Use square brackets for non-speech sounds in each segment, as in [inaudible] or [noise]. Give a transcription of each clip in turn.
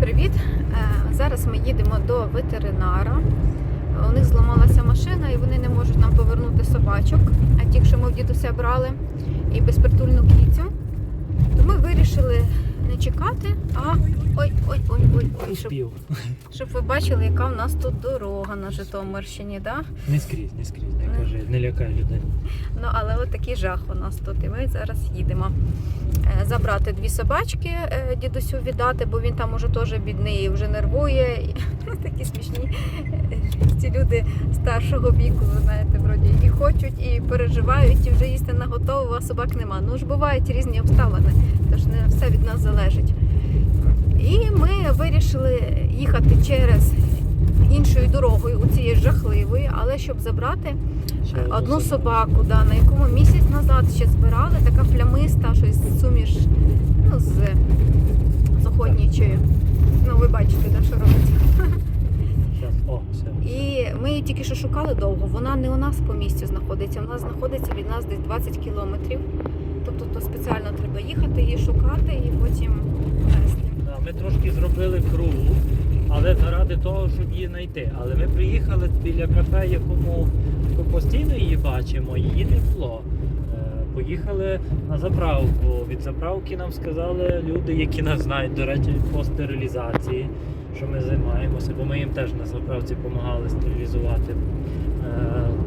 привіт! Е, Зараз ми їдемо до ветеринара. У них зламалася машина і вони не можуть нам повернути собачок. А ті, що ми в дідуся брали, і безпритульну кіцю. То ми вирішили не чекати, а ой, ой, ой, ой, ой, щоб, щоб ви бачили, яка в нас тут дорога на Житомирщині. Да? Не скрізь, не скрізь, не кажи, не лякай людей. Ну, але от такий жах у нас тут. І ми зараз їдемо е, забрати дві собачки, е, дідусю віддати, бо він там уже теж бідний і вже нервує. І, [laughs] такі смішні е, ці люди старшого віку, ви знаєте, вроді і хочуть, і переживають, і вже їсти на готово, а собак нема. Ну ж бувають різні обставини, тож не все від нас залежить. І ми вирішили їхати через іншою дорогою, у цієї жахливої, але щоб забрати Ще одну собаку, да, на якому місяць назад ще збирали, така плямиста, щось суміш ну, з, з охотничою. Ну, ви бачите, да, що робиться. І ми її тільки що шукали довго. Вона не у нас по місцю знаходиться, вона знаходиться від нас десь 20 кілометрів. Тобто то спеціально треба їхати, її шукати і потім везти. Да, ми трошки зробили круг, але заради того, щоб її знайти. Але ми приїхали біля кафе, якому постійно її бачимо, її не було. Е, Поїхали на заправку. Від заправки нам сказали люди, які нас знають, до речі, по стерилізації, що ми займаємося, бо ми їм теж на заправці допомагали стерилізувати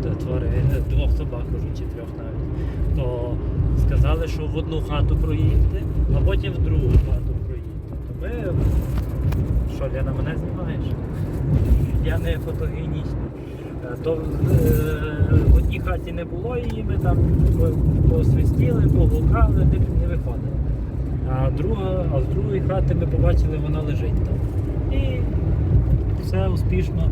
е, тварин, двох собак уже чи трьох навіть. То сказали, що в одну хату проїдьте, а потім в другу хату проїдьте. То ми. Що, Лена, мене знімаєш? Я не фотогенічний. Е, То е, в одній хаті не було її, ми там по- посвистіли, погукали, не, виходили. А, друга, а з другої хати ми побачили, вона лежить там. І все успішно.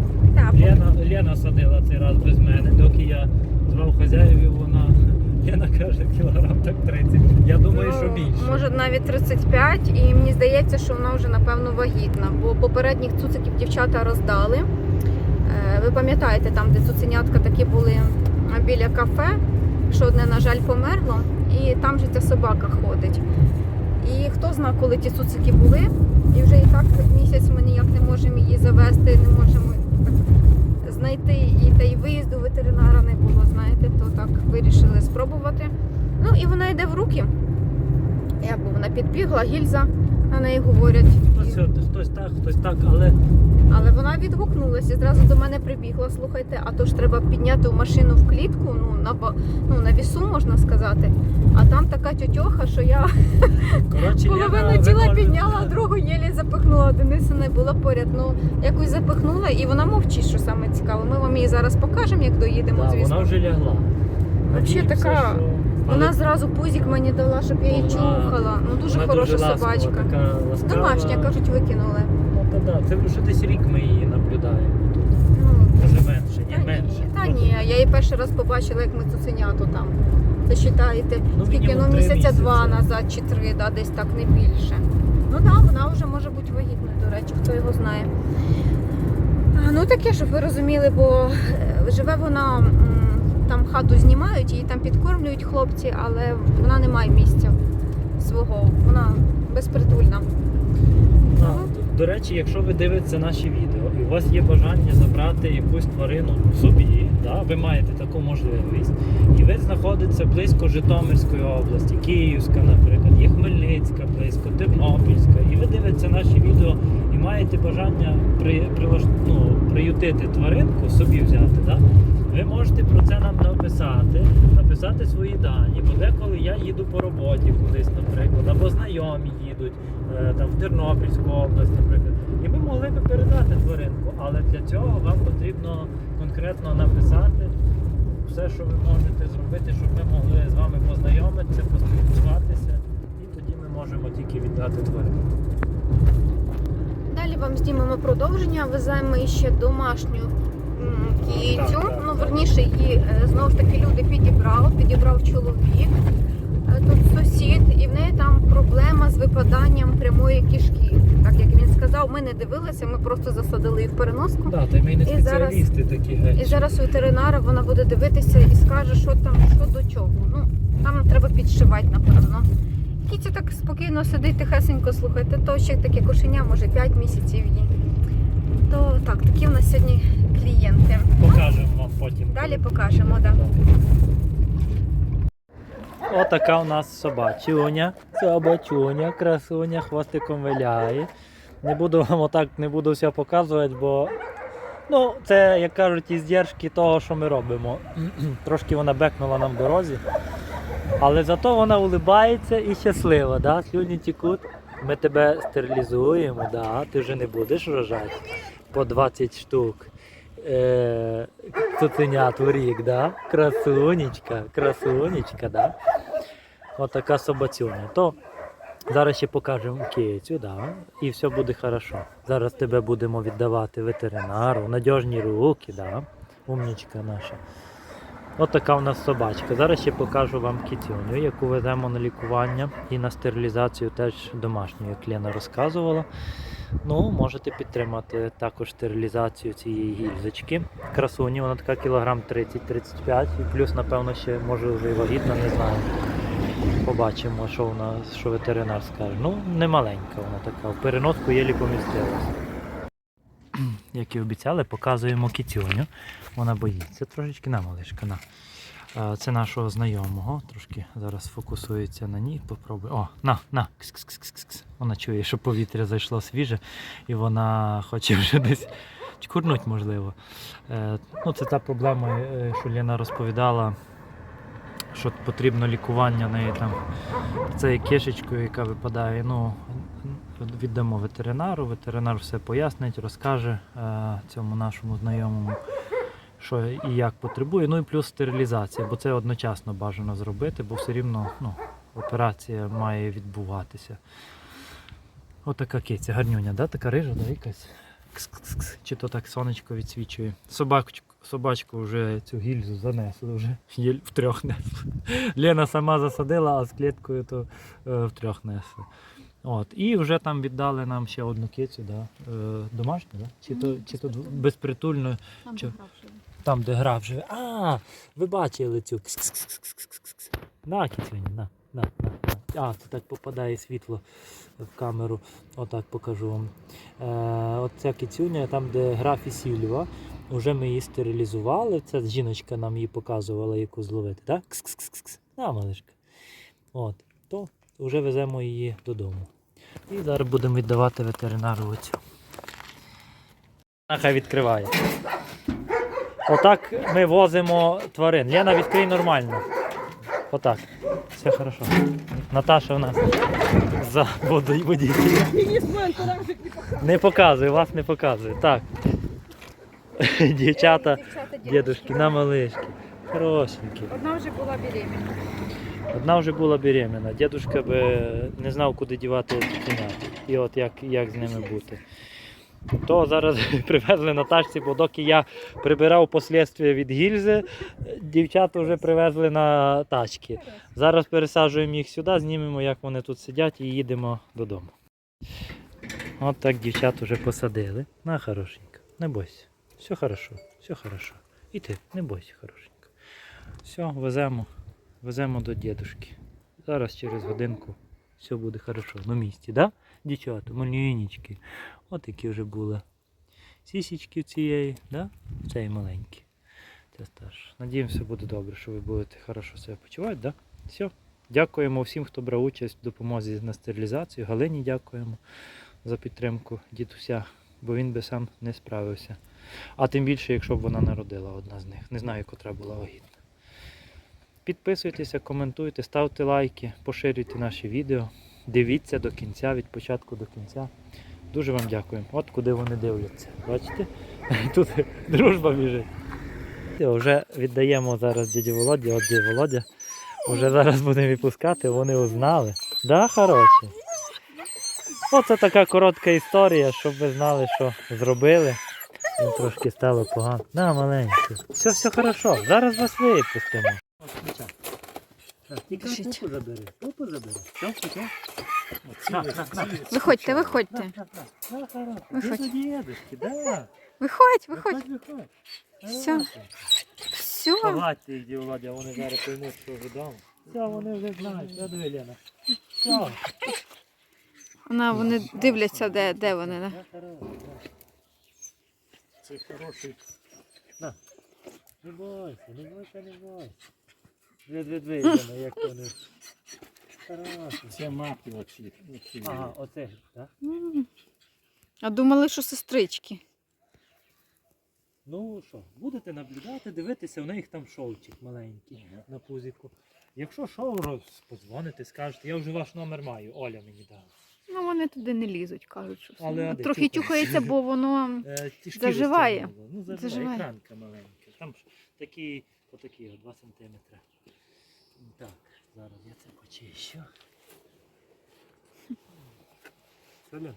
Лена, Лена садила цей раз без мене, доки я звав хазяїв, вона Лена каже, кілограм так 30. Я думаю, що Ну, більше. Може навіть 35, і мені здається, що вона вже напевно вагітна, бо попередніх цуциків дівчата роздали. Е, Ви пам'ятаєте, там, де цуценятка такі були біля кафе, що одне, на жаль, померло, і там же ця собака ходить. І хто знає, коли ті цуцики були, і вже і так місяць ми ніяк не можемо її завести, не можемо знайти. І та й виїзду ветеринара не було, знаєте, то так вирішили спробувати. Ну і вона йде в руки. Якби вона підбігла, гільза на неї говорять. Хтось, так, хтось так, але Але вона відгукнулася і зразу до мене прибігла. Слухайте, а то ж треба підняти машину в клітку, ну на ну, на вісу можна сказати. А там така тьотьоха, що я половину тіла підняла, а другу єлі запихнула. Дениса не було поряд. Ну якось запихнула, і вона мовчить, що саме цікаво. Ми вам її зараз покажемо, як доїдемо. Да, звісно. вона вже лягла. Вообще Надіємося, така- що- Вона але зразу пузик мені дала, щоб я її Вона- чухала. Ну дуже вона хороша собачка. Домашня, кажуть, викинули. Ну, да, це вже десь рік ми її наблюдаємо. тут. Ну, Може менше, Та ні, ні, та ні, я її перший раз побачила, як ми цуценяту там. Це вважаєте, Ну, скільки ну місяця два назад чи три, да, десь так не більше. Ну так, да, вона вже може бути вагітною, до речі, хто його знає. Ну таке, щоб ви розуміли, бо е, живе вона там хату знімають, її там підкормлюють хлопці, але вона не має місця свого. Вона безпритульна. До- речі, якщо ви дивитеся наші відео і у вас є бажання забрати якусь тварину собі, да, ви маєте таку можливість, і ви знаходитеся близько Житомирської області, Київська, наприклад, є Хмельницька близько, Тернопільська, і ви дивитеся наші відео і маєте бажання при, прилаш- ну, приютити тваринку, собі взяти, да, ви можете про це нам написати, написати свої дані, бо деколи я їду по роботі кудись, наприклад, або знайомі їдуть е, там в Тернопільську область, наприклад, і ми могли би передати тваринку, але для цього вам потрібно конкретно написати все, що ви можете зробити, щоб ми могли з вами познайомитися, поспілкуватися, і тоді ми можемо тільки віддати тваринку. Далі вам знімемо продовження. Веземо ще домашню кіцю. Ну, верніше, її е, знову ж таки люди підібрав, підібрав чоловік. Е, Тут сусід, і в неї там проблема з випаданням прямої кишки. Так як він сказав, ми не дивилися, ми просто засадили її в переноску. Так, та ми не І зараз- спеціалісти такі геть. І зараз ветеринара вона буде дивитися і скаже, що там, що до чого. Ну, там треба підшивати, напевно. кіця так спокійно сидить, тихесенько слухайте, то ще таке кошеня, може 5 місяців їй. То так, такі в нас сьогодні клієнти. Покажемо вам потім. Далі покажемо, так. Отака у нас собачуня. Собачуня, красуня, хвостиком виляє. Не буду вам отак, не буду все показувати, бо ну, це, як кажуть, іздержки того, що ми робимо. [clears throat] Трошки вона бекнула нам в дорозі. Але зато вона улибається і щаслива, да? слюні тікуть. Ми тебе стерилізуємо, да? ти вже не будеш рожати по 20 штук. Е, цуценят рік, да? Красунечка, красунечка, да? Отака собацюня. То зараз ще покажемо кицю, да? і все буде хорошо. Зараз тебе будемо віддавати ветеринару, надіжні руки, да? умнічка наша. От така у нас собачка. Зараз ще покажу вам кітюню, яку веземо на лікування і на стерилізацію теж домашню, як Лена розказувала. Ну, можете підтримати також стерилізацію цієї гільзочки. Красуні, вона така кілограм 30-35 і плюс, напевно, ще може вже вагітна, не знаю. Побачимо, що вона, що ветеринар скаже. Ну, не маленька вона така, в переноску єлі помістилась. Як і обіцяли, показуємо кітюню. Вона боїться трошечки на малишка. На. Е, Це нашого знайомого. Трошки зараз фокусується на ній. Попробуй. О, на, на. Кс-кс-кс-кс-кс. Вона чує, що повітря зайшло свіже, і вона хоче вже десь чкурнуть, можливо. Е, Ну, це та проблема, е, що Лена розповідала, що потрібно лікування неї там цією кишечкою, яка випадає. Ну, віддамо ветеринару, ветеринар все пояснить, розкаже цьому нашому знайомому, що і як потребує. Ну і плюс стерилізація, бо це одночасно бажано зробити, бо все рівно ну, операція має відбуватися. Отака киця, гарнюня, да? така рижа, да, якась. Кс-кс-кс. Чи то так сонечко відсвічує. Собачку, собачку вже цю гільзу занесли, вже єль втрьох несли. Лена сама засадила, а з кліткою то е, втрьох несли. От. І вже там віддали нам ще одну кицю, да? е, домашню, да? чи, то, чи то безпритульну, Там Чо? Там, де грав живе. А, ви бачили цю. На, кіцюня, на, на, на. А, це так попадає світло в камеру. Отак покажу вам. Е, оця кіцюня, там, де граф і Сільва. Вже ми її стерилізували. Це жіночка нам її показувала, яку зловити. Так? Кс-кс-кс-кс. На, малишка. От. То вже веземо її додому. І зараз будемо віддавати ветеринару оцю. Нехай відкриває. Отак ми возимо тварин. Лена, відкрий нормально. Отак. Все хорошо. Наташа у нас за водій. Не показує, вас не показує. Так. Дівчата, дідушки на малишки. Хорошенькі. Одна вже була беременна. Одна вже була беременна. Дідушка би не знав, куди дівати цуценят. І от як, як з ними бути. То зараз [laughs] привезли на тачці, бо доки я прибирав послідствия від гільзи, дівчата вже привезли на тачки. Зараз пересаджуємо їх сюди, знімемо, як вони тут сидять, і їдемо додому. От так дівчат вже посадили. На хорошенько. Не бойся. Все хорошо, все хорошо. І ти, не бойся, хорошенько. Все, веземо. Веземо до дідушки. Зараз через годинку все буде хорошо. На місці, да? Дівчата, малюнічки. От які вже були. Сісічки цієї, да? Цей маленький. Це старше. Надіємося, буде добре, що ви будете хорошо себе почувати, да? Все. Дякуємо всім, хто брав участь в допомозі на стерилізацію. Галині дякуємо за підтримку дідуся, бо він би сам не справився. А тим більше, якщо б вона народила одна з них. Не знаю, котра була вагітна. Підписуйтеся, коментуйте, ставте лайки, поширюйте наші відео. Дивіться до кінця, від початку до кінця. Дуже вам дякуємо. От куди вони дивляться. Бачите? [laughs] Тут дружба біжить. Вже віддаємо зараз дяді Володі, от дядя Володя. Вже зараз будемо відпускати, вони узнали. Да, хороші? Оце така коротка історія, щоб ви знали, що зробили. Їм трошки стало погано. На, маленький. Все, все хорошо. Зараз вас випустимо. Тільки Біжить. пупу забери. Пупу забери. Все, все. Виходьте, виходьте. На. Виходь. До да. Виходь, виходь. Виходь, виходь. Все. Хорошо. Все. Погладьте їх, Володя, вони зараз поймуть, що вже вдома. Все, вони вже знають, да, диви, Лена. Що? Вона, вони дивляться, де, де вони. Да? Я хороший, да. Це хороший. Не бойся, не бойся, не бойся. Дві, як вони. Хороший. Це мати оці. оці. Ага, оце, так? М. А думали, що сестрички. Ну що, будете наблюдати, дивитися, у них там шовчик маленький на пузику. Якщо що, роз- подзвоните, скажете, я вже ваш номер маю, Оля мені дала. Ну, вони туди не лізуть, кажуть, що все. Але, Ну, а трохи тюхається? тюхається, бо воно. Е, ті шкіри Заживає. стягнуло. Ну, заживає, Заживає. екранка маленька. Там ж такі, отакі, 2 см. Так, зараз я це почищу. [laughs] Соля,